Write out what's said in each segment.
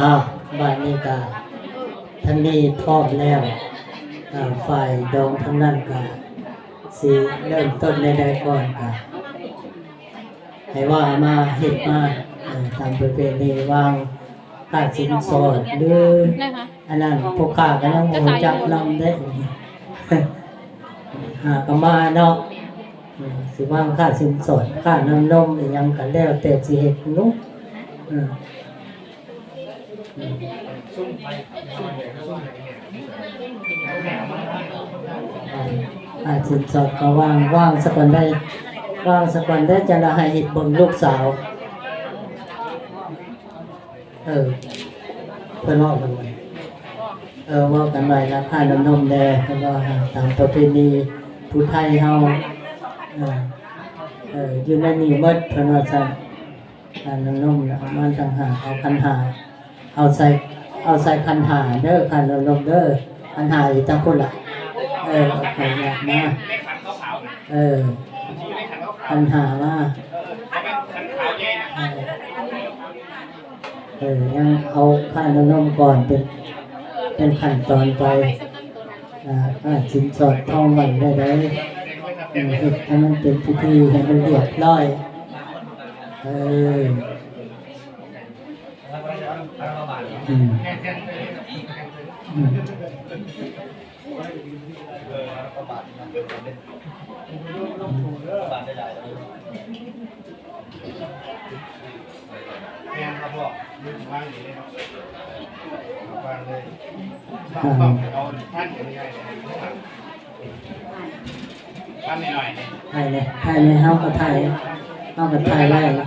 อ้าวบานิก็ท่านนี้พร้อมแล้วอ่ฝ่ายดองทั้งนั้นก็สิเริ่มต้นในใดก่อนก็ให้ว่ามาเฮ็ดมาตามประเพณีวางค่าสินสอดหรือนะคะ อันนั้นพวกข้าก็ยังบ่รู้จักนำได้หากนมาเนาะอืมสิวางค่าสินสอดค่าน้ำนมอิหยังก็แล้วแต่สิเฮ็ดเนุอืมอืมอ่าค่าสินสอดก็วางวางสักวันได้วางสักวันได้จะละให้เฮ็ดเบิ่งลูกสาว เออเพิ่นว่ากันไว้ เออว่ากันไว้ราคาน้ำนมแดงแล้วก็ตามประเพณีผู้ไทยเฮาเออเอออยู่ในนี้หมดเพิ่นว่าซั่นการน้ำนมน่ะเอามาต่างหากเอาคันหาเอาใส่เอาใส่คันหาเด้อคันน้ำนมเด้อคันหาอยู่จังพุ่นละเออเอาไปอยากมาเออคันหามาเออเออยังเอาค่าน้ำนมก่อนเป็น เป็นขั้นตอนไปอ่าสินสอดทองมันได้ได้เออเฮ็ดให้มันเป็นพิธีให้มันเรียบร้อยเอออืมอืม แม่ ครับพ่อยืนว่างอยู่เลยครับวางเลยอ่าต้องเอาท่านอย่างนี้เลยท่านหน่อยถ่ายเลยถ่ายเลยเฮาก็ถ่ายเฮาก็ถ่ายไว้ละ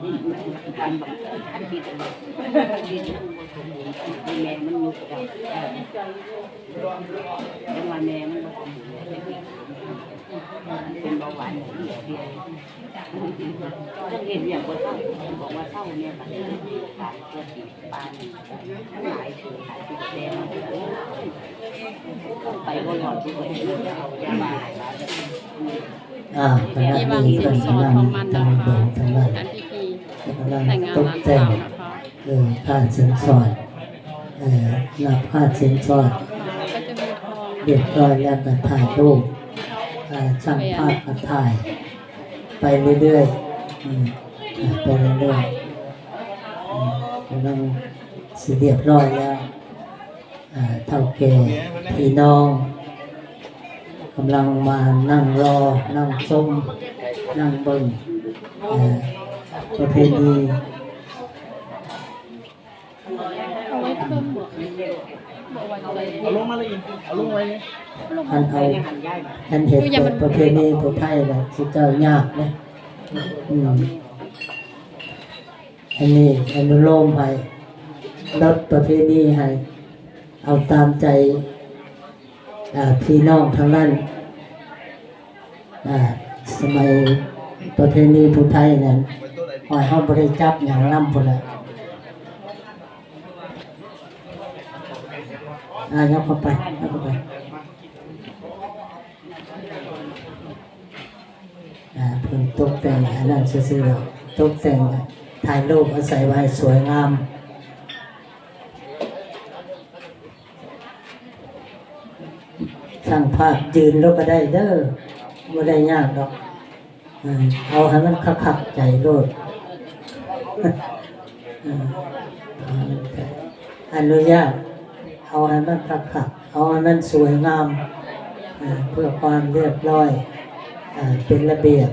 บาหวานเดียวเดียวต้องเห็นอย่างว่าเศร้าบอกว่าเศร้าเนี่ยมันตายตัวติดปานหลายถือหลายติดแดงไปก็หลอดที่ไปจะเอายามาอ่าคณะอีวางนี้สิเพิ่นนสอดกำลังของมันจันะงคะเบิ่งทั้งนั้ แต่งงานตหกลานแต่สางวนะคะเออค่าสินสอดเออรับค่าสินสอดก็จะมีทองเรียบร้อยแล้วก็ถ่ายรูปอ่าช่างภาพก็ถ่าย ไปเรื่อยๆอืมอ่าไปเรื่อยๆอืมกำลังสิเรียบร้อยแล้วอ่าเท่าแก่พี่น้องกำลังมานั่งรอ นั่งชมนั่งเบิ่งเอ่อ ประเพณีเอาไว้เพิ่มบวกบวกไว้เลยเอาลงมาเลยอินเอาลงไว้เลยท่านเอาท่านเห็นเป็นประเพณีผู้ไทยนะสิเจ้ายากนะอืมอันนี้อนุโลมให้ลดประเพณีให้ เอาตามใจอ่าพี่น้องทั้งนั้นอ่าสมัยประเพณีผู้ไทยนั้น หอยห้องบริจับอย่างน้ำพุ่นละอ่ายกเข้าไปยกเข้าไปอ่าเพิ่งตกแต่งอันนั้นซื่อๆหรอกตกแต่งถ่ายรูปอาศัยไว้สวยงามช่างภาพยืนแล้วก็ได้เด้อไม่ได้ยากหรอก เอาให้มันคักๆใจโลด ออเอาให้มันคักอนุญาตเอาให้มันคักๆเอาให้มันสวยงามเพื่อความเรียบร้อยเป็นระเบียบ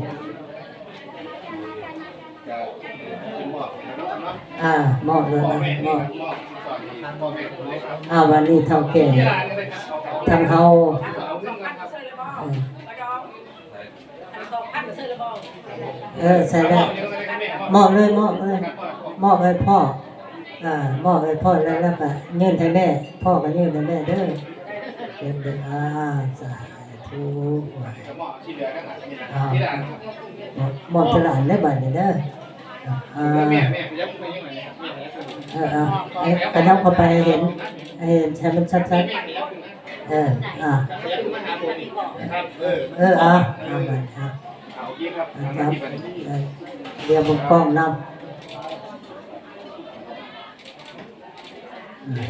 จะเป็นหมอกนะครับเนาะอ่ามอบเลยพ่อนะมอบหม้ออ่าวันนี้เท่าแก่ที่ร้านเลยครับเอาเอาทางเฮาเอออเออใส่ได้ มอบเลยมอบเลยมอบให้พ่ออ่ามอบให้พ่อแล้วแล้วก็ยื่นให้แม่ พ่อก็ยื่นให้แม่เด้อเดี๋ยวเลยอ่าสาธุหมอกที่เหลือข้างหลังนี่นะอ่าที่ร้านมอบตลาดได้บัดนี้เด้ออ่าแม่แม่ยักไปยังไงเนี่ยเออเอาเอากระนับเข้าไปเห็นให้เห็นช้มันชัดๆเอออ่าเออออเอาเอาไปเอยครับเอาเอาครับ เออเดี๋ยวผมกล้องนำ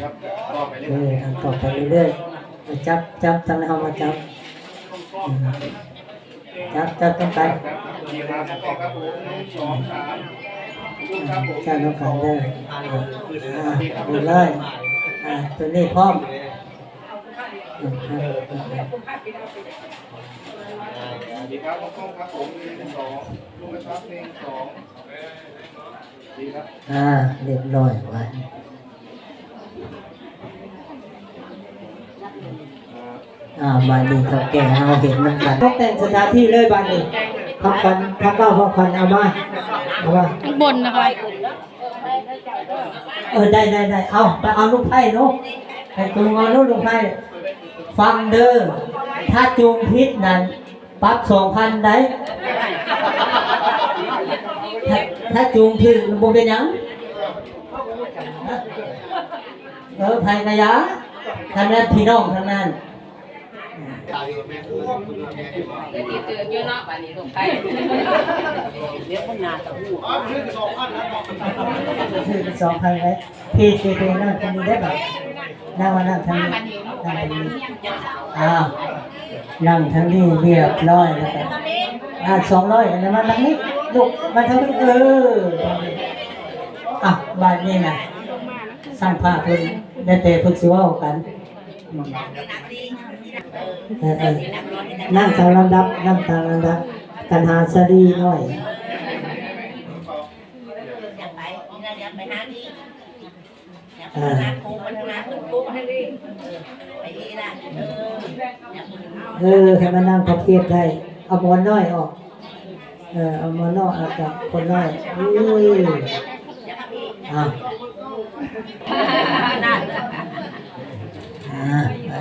ครับต่อไปเลยเออเอาต่อไปเรื่อยๆมาจับจับทำให้เอามาจับจับจับต้องไปจับต้องไปเลยอ่าดูเลยตัวนี้พร้อม อืมครับดีครับกล้องครับผมหนึ่งสองลูกกระชับหนึ่งสองดีครับอ่าเรียบร้อยไว้อ่าบานนี้เขาแก่เราเห็นมันกันต้องแต่งสถานที่เลยบานนี้ทำกันทำเก้าพอกันเอามาเอามาข้างบนนะคะ เออได้ได้ได้เอาไปเอาลูกไพ่ลูกไปจูงเอาลูกลูกไพ่ ฟังเด้อถ้าจูงพิษนั้นปรับสองพันได้ถ้าถ้าจูงผิดมันบ่เป็นหยังเออไพ่กะยาทางนั้นพี่น้องทางนั้นเดี๋ยวคนนาตะหูอ๋อคือสองพันนะบอกคือสองพันไว้พี่พี่พี่นั่งทางนี้ได้ป่ะ นั่งมานั่งทางนี้นั่งทางนี้อ้าวนั่งทางนี้เรียบร้อยแล้วกันอ่าสองร้อยนนั้นมาทางนี้ลูกมาทางนี้เอออะบาทนี้นะสร้างภาพเพิ่นได้แต่เพิ่นสิว้ากันเออเออนั่งทางลำดับนั่งทางลำดับกันหาสรีหน่อยอยากไปนี่นะอยากไปหาดี อยากไปหาครูพัฒนาคุณครูให้ดีไปดีนะเออเออให้มันนั่งพับเพียบได้ เอาหมอนน้อยออก เออเอาหมอนน้อยออกจากคนน้อยอุ้ยอะอ่าไป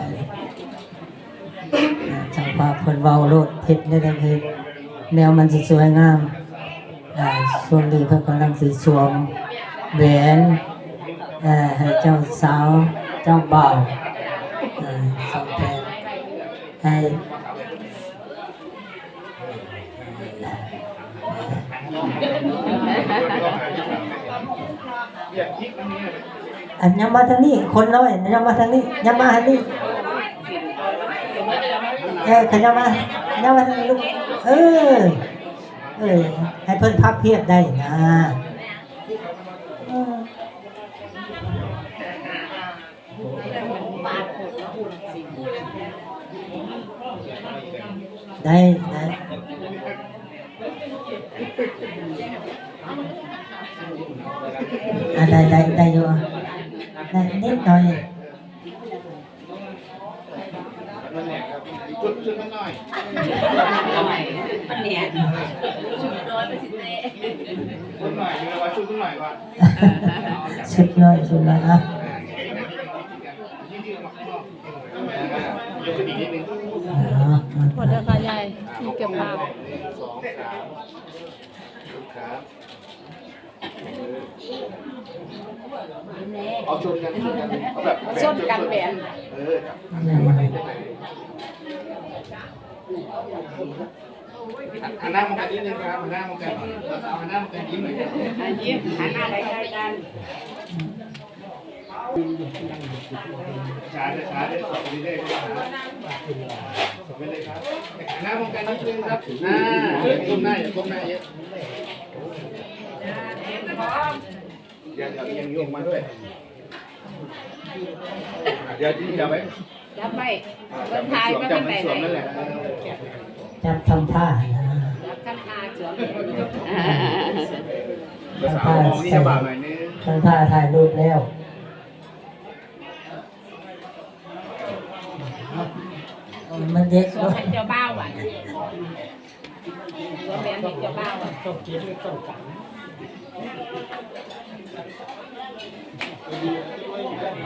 อ่าช่างภาพคนเบาโลดเพ็ดได้ดังคือแนวมันสิสวยงามอ่าช่วงนี้เพิ่นกำลังสิสวมแหวน เออให้เจ้าสาวเจ้าบ่าวสองแผนให้อันยอันยังมาทางนี้ คนน้อยยังมาทางนี้ยังมาทางนี้เออขยับมายังมาทางนี้ลูกเออเออให้เพิ่นพับเพียบได้นะ ได้ได้อ่ะได้ได้ได้อยู่อ่ะได้นิดหน่อย มันแหนกครับจุดจุดมันหน่อย มันเนี่ย จุดหน่อยเดี๋ยวว่าจุดหน่อยก่อน สุดน้อยสุดน้อยอ่ะ มีเก็บภาพหนึ่งสองสามครับเอาชนกันชนกันเอาแบบชนกันแหวนเออครับหันหน้ามากันนิดนึงครับหันหน้ามากันเอาหันหน้ามากันยิ้มหน่อยครับยิ้มหันหน้าใกล้กัน ช้าเลยช้าเลยสอบไปเรื่อยๆครับสอบไปเลยครับหน้ามองกันนิดนึงครับหน้าอย่าก้มหน้าอย่าก้มหน้าเยอะอย่าอย่ายังโยกมาด้วยเดี๋ยวที่จะไปจับไปจับมันสวมจับมันสวมนั่นแหละจับทำท่าจับกันอาสวมภาษามองนี่าหน่อยนึงทำท่าถ่ายรูปแล้ว มันเด็กสวมให้เจ้าบ้าวอะสวมแหวนให้เจ้าบ้าวอะ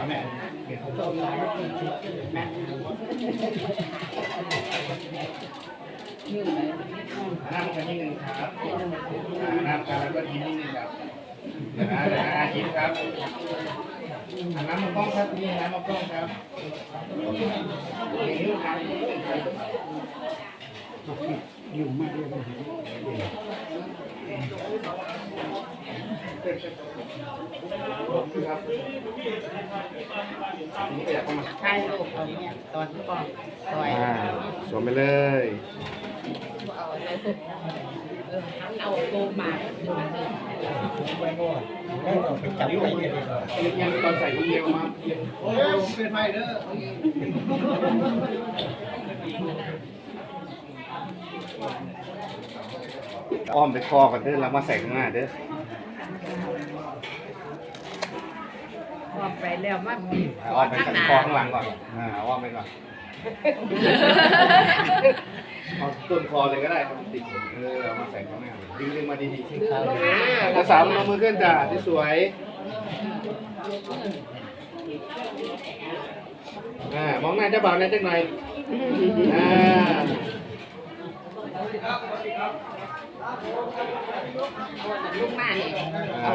แม่ยืนไปหน้ามองกันนิดนึงครับน้าการแล้วก็ยิ้มนิดนึงครับเดี๋ยวนะเดี๋ยวนะยิ้มครับ หันน้ำมากล้องครับนี่น้ำมากล้องครับนิ้วครับอยู่มากเลยครับนี่ลูก็อยากเข้ามาถ่ายรูปเอาเนี่ยตอนก่อนปล่อยอ่าสวมไปเลย เอาเลยเออเอาโกมาขึ้นมาเลยยังตอนใส่คนเดียวมาโอ้ยเป็นไฟเด้ออ้อมไปคอก่อนเด้อแล้วมาใส่ข้างหน้าเด้อพอไปแล้วมาอ้อมไปใส่คอข้างหลังก่อนอ่าอ้อมไปก่อน อเลยก็ได้ครับติดเออเอามาใส่ข้างหน้าดึงดึงมาดีๆกระสาวลงมือขึ้นจ้าที่สวยอ่ามองหน้าเจ้าบ่าวหน้าจักหน่อยอ่าลูกมาเนี่ย อ่า